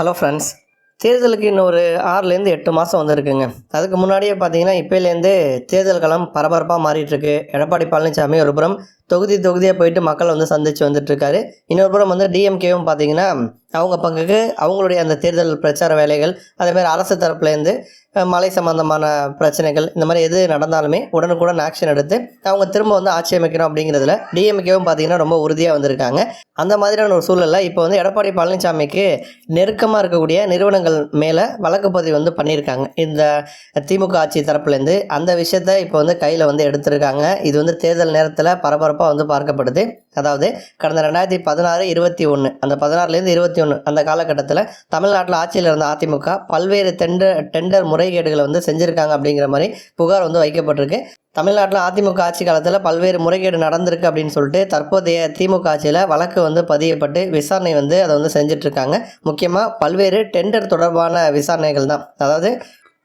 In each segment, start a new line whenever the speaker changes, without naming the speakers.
Hello friends தேர்தலுக்கு இன்னும் ஒரு ஆறுலேருந்து எட்டு மாதம் வந்திருக்குங்க. அதுக்கு முன்னாடியே பார்த்தீங்கன்னா இப்போலேருந்து தேர்தல் களம் பரபரப்பாக மாறிட்டுருக்கு. எடப்பாடி பழனிசாமி ஒரு புறம் தொகுதி தொகுதியாக போயிட்டு மக்களை வந்து சந்தித்து வந்துட்டுருக்காரு. இன்னொரு புறம் வந்து டிஎம்கேவும் பார்த்தீங்கன்னா அவங்க பங்குக்கு அவங்களுடைய அந்த தேர்தல் பிரச்சார வேலைகள் அதேமாதிரி அரசு தரப்புலேருந்து மலை சம்பந்தமான பிரச்சனைகள் இந்த மாதிரி எது நடந்தாலுமே உடனுக்குடன் ஆக்ஷன் எடுத்து அவங்க திரும்ப வந்து ஆட்சி அமைக்கணும் அப்படிங்கிறதுல டிஎம்கேவும் பார்த்தீங்கன்னா ரொம்ப உறுதியாக வந்திருக்காங்க. அந்த மாதிரியான ஒரு சூழலில் இப்போ வந்து எடப்பாடி பழனிசாமிக்கு நெருக்கமாக இருக்கக்கூடிய நிறுவனங்கள் மேலே வழக்கு பதிவு வந்து பண்ணியிருக்காங்க. இந்த திமுக ஆட்சி தரப்புலேருந்து அந்த விஷயத்த இப்போ வந்து கையில் வந்து எடுத்திருக்காங்க. இது வந்து தேர்தல் நேரத்தில் பரபரப்பு பரபரப்பாக வந்து பார்க்கப்படுது. அதாவது கடந்த ரெண்டாயிரத்தி பதினாறு இருபத்தி ஒன்று அந்த பதினாறுலேருந்து இருபத்தி ஒன்று அந்த காலகட்டத்தில் தமிழ்நாட்டில் ஆட்சியில் இருந்த அதிமுக பல்வேறு டெண்டர் டெண்டர் முறைகேடுகளை வந்து செஞ்சுருக்காங்க அப்படிங்கிற மாதிரி புகார் வந்து வைக்கப்பட்டிருக்கு. தமிழ்நாட்டில் அதிமுக ஆட்சி காலத்தில் பல்வேறு முறைகேடு நடந்திருக்கு அப்படின்னு சொல்லிட்டு தற்போதைய திமுக ஆட்சியில் வழக்கு வந்து பதியப்பட்டு விசாரணை வந்து அதை வந்து செஞ்சிட்ருக்காங்க முக்கியமாக பல்வேறு டெண்டர் தொடர்பான விசாரணைகள் தான். அதாவது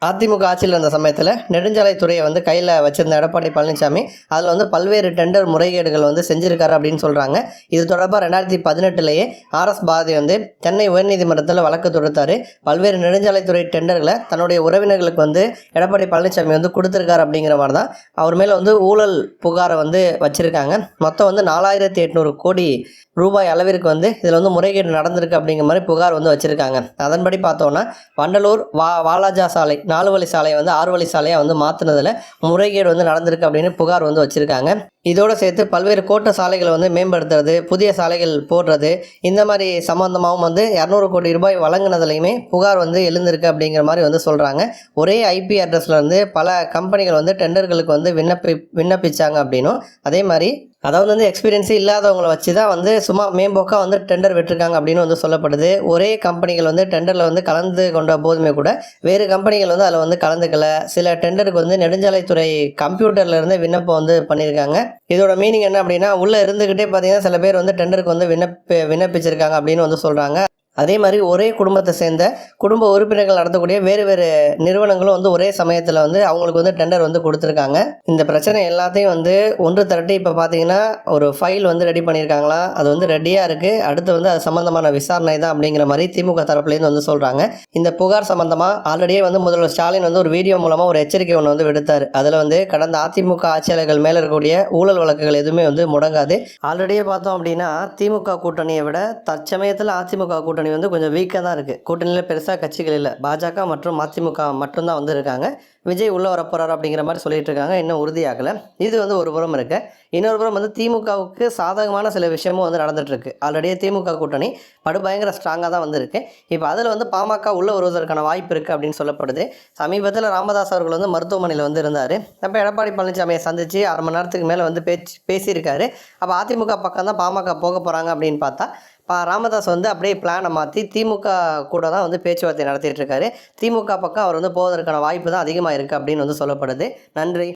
அதிமுக ஆட்சியில் இருந்த சமயத்தில் நெடுஞ்சாலைத்துறையை வந்து கையில் வச்சிருந்த எடப்பாடி பழனிசாமி அதில் வந்து பல்வேறு டெண்டர் முறைகேடுகள் வந்து செஞ்சுருக்காரு அப்படின்னு சொல்கிறாங்க இது தொடர்பாக ரெண்டாயிரத்தி பதினெட்டுலேயே ஆர்எஸ் பாரதி வந்து சென்னை உயர்நீதிமன்றத்தில் வழக்கு தொடுத்தாரு. பல்வேறு நெடுஞ்சாலைத்துறை டெண்டர்களை தன்னுடைய உறவினர்களுக்கு வந்து எடப்பாடி பழனிசாமி வந்து கொடுத்துருக்காரு அப்படிங்கிற மாதிரி தான் அவர் மேலே வந்து ஊழல் புகாரை வந்து வச்சுருக்காங்க. மொத்தம் வந்து நாலாயிரத்தி எட்நூறு கோடி ரூபாய் அளவிற்கு வந்து இதில் வந்து முறைகேடு நடந்திருக்கு அப்படிங்கிற மாதிரி புகார் வந்து வச்சுருக்காங்க. அதன்படி பார்த்தோன்னா வண்டலூர் வா வாலாஜா சாலை நாலு வழி சாலையை வந்து ஆறு வழி சாலையாக வந்து மாற்றினதில் முறைகேடு வந்து நடந்திருக்கு அப்படின்னு புகார் வந்து வச்சுருக்காங்க. இதோடு சேர்த்து பல்வேறு கோட்ட சாலைகளை வந்து மேம்படுத்துறது புதிய சாலைகள் போடுறது இந்த மாதிரி சம்மந்தமாகவும் வந்து இரநூறு கோடி ரூபாய் வழங்கினதுலையுமே புகார் வந்து எழுந்திருக்கு அப்படிங்கிற மாதிரி வந்து சொல்கிறாங்க ஒரே ஐபி அட்ரஸில் வந்து பல கம்பெனிகள் வந்து டெண்டர்களுக்கு வந்து விண்ணப்பி விண்ணப்பிச்சாங்க அப்படின்னும். அதே மாதிரி அதாவது வந்து எக்ஸ்பீரியன்ஸே இல்லாதவங்களை வச்சு தான் வந்து சும்மா மேம்போக்காக வந்து டெண்டர் விட்டுருக்காங்க அப்படின்னு வந்து சொல்லப்படுது. ஒரே கம்பெனிகள் வந்து டெண்டரில் வந்து கலந்து கொண்ட போதுமே கூட வேறு கம்பெனிகள் வந்து அதில் வந்து கலந்துக்கல. சில டெண்டருக்கு வந்து நெடுஞ்சாலைத்துறை கம்ப்யூட்டரில் இருந்து விண்ணப்பம் வந்து பண்ணியிருக்காங்க இதோட மீனிங் என்ன அப்படின்னா உள்ளே இருந்துக்கிட்டே பார்த்தீங்கன்னா சில பேர் வந்து டெண்டருக்கு வந்து விண்ணப்ப விண்ணப்பிச்சிருக்காங்க அப்படின்னு வந்து சொல்கிறாங்க அதே மாதிரி ஒரே குடும்பத்தை சேர்ந்த குடும்ப உறுப்பினர்கள் நடத்தக்கூடிய வேறு வேறு நிறுவனங்களும் வந்து ஒரே சமயத்தில் வந்து அவங்களுக்கு வந்து டெண்டர் வந்து கொடுத்துருக்காங்க. இந்த பிரச்சனை எல்லாத்தையும் வந்து ஒன்று திரட்டி இப்போ பார்த்தீங்கன்னா ஒரு ஃபைல் வந்து ரெடி பண்ணியிருக்காங்களா? அது வந்து ரெடியாக இருக்குது அடுத்து வந்து அது சம்மந்தமான விசாரணை தான் அப்படிங்கிற மாதிரி திமுக தரப்புலேருந்து வந்து சொல்கிறாங்க இந்த புகார் சம்மந்தமாக ஆல்ரெடியே வந்து முதல்வர் ஸ்டாலின் வந்து ஒரு வீடியோ மூலமாக ஒரு எச்சரிக்கை ஒன்று வந்து விடுத்தார். அதில் வந்து கடந்த அதிமுக ஆட்சியாளர்கள் மேலே இருக்கக்கூடிய ஊழல் வழக்குகள் எதுவுமே வந்து முடங்காது. ஆல்ரெடியே பார்த்தோம் அப்படின்னா திமுக கூட்டணியை விட தற்சமயத்தில் அதிமுக கூட்டணி வந்து கொஞ்சம் வீக்காக தான் இருக்குது கூட்டணியில் பெருசாக கட்சிகள் இல்லை. பாஜக மற்றும் அதிமுக மட்டும்தான் வந்து இருக்காங்க விஜய் உள்ளே வரப்போறாரு அப்படிங்கிற மாதிரி சொல்லிட்டு இருக்காங்க. இன்னும் உறுதியாகலை. இது வந்து ஒரு புறம் இருக்கு. இன்னொரு புறம் வந்து திமுகவுக்கு சாதகமான சில விஷயமும் வந்து நடந்துகிட்ருக்கு ஆல்ரெடியே திமுக கூட்டணி படுபயங்கர ஸ்ட்ராங்காக தான் வந்திருக்கு. இப்போ அதில் வந்து பாமக உள்ளே வருவதற்கான வாய்ப்பு இருக்குது அப்படின்னு சொல்லப்படுது. சமீபத்தில் ராமதாஸ் அவர்கள் வந்து மருத்துவமனையில் வந்து இருந்தார். அப்போ எடப்பாடி பழனிசாமியை சந்தித்து அரை மணி நேரத்துக்கு மேலே வந்து பேச்சு பேசியிருக்காரு. அப்போ அதிமுக பக்கம் தான் பாமக போக போகிறாங்க அப்படின்னு பார்த்தா பா ராமதாஸ் வந்து அப்படியே பிளானை மாற்றி திமுக கூட தான் வந்து பேச்சுவார்த்தை நடத்திட்டு இருக்காரு. திமுக பக்கம் அவர் வந்து போவதற்கான வாய்ப்பு தான் அதிகமாக இருக்குது அப்படின்னு வந்து சொல்லப்படுது. நன்றி.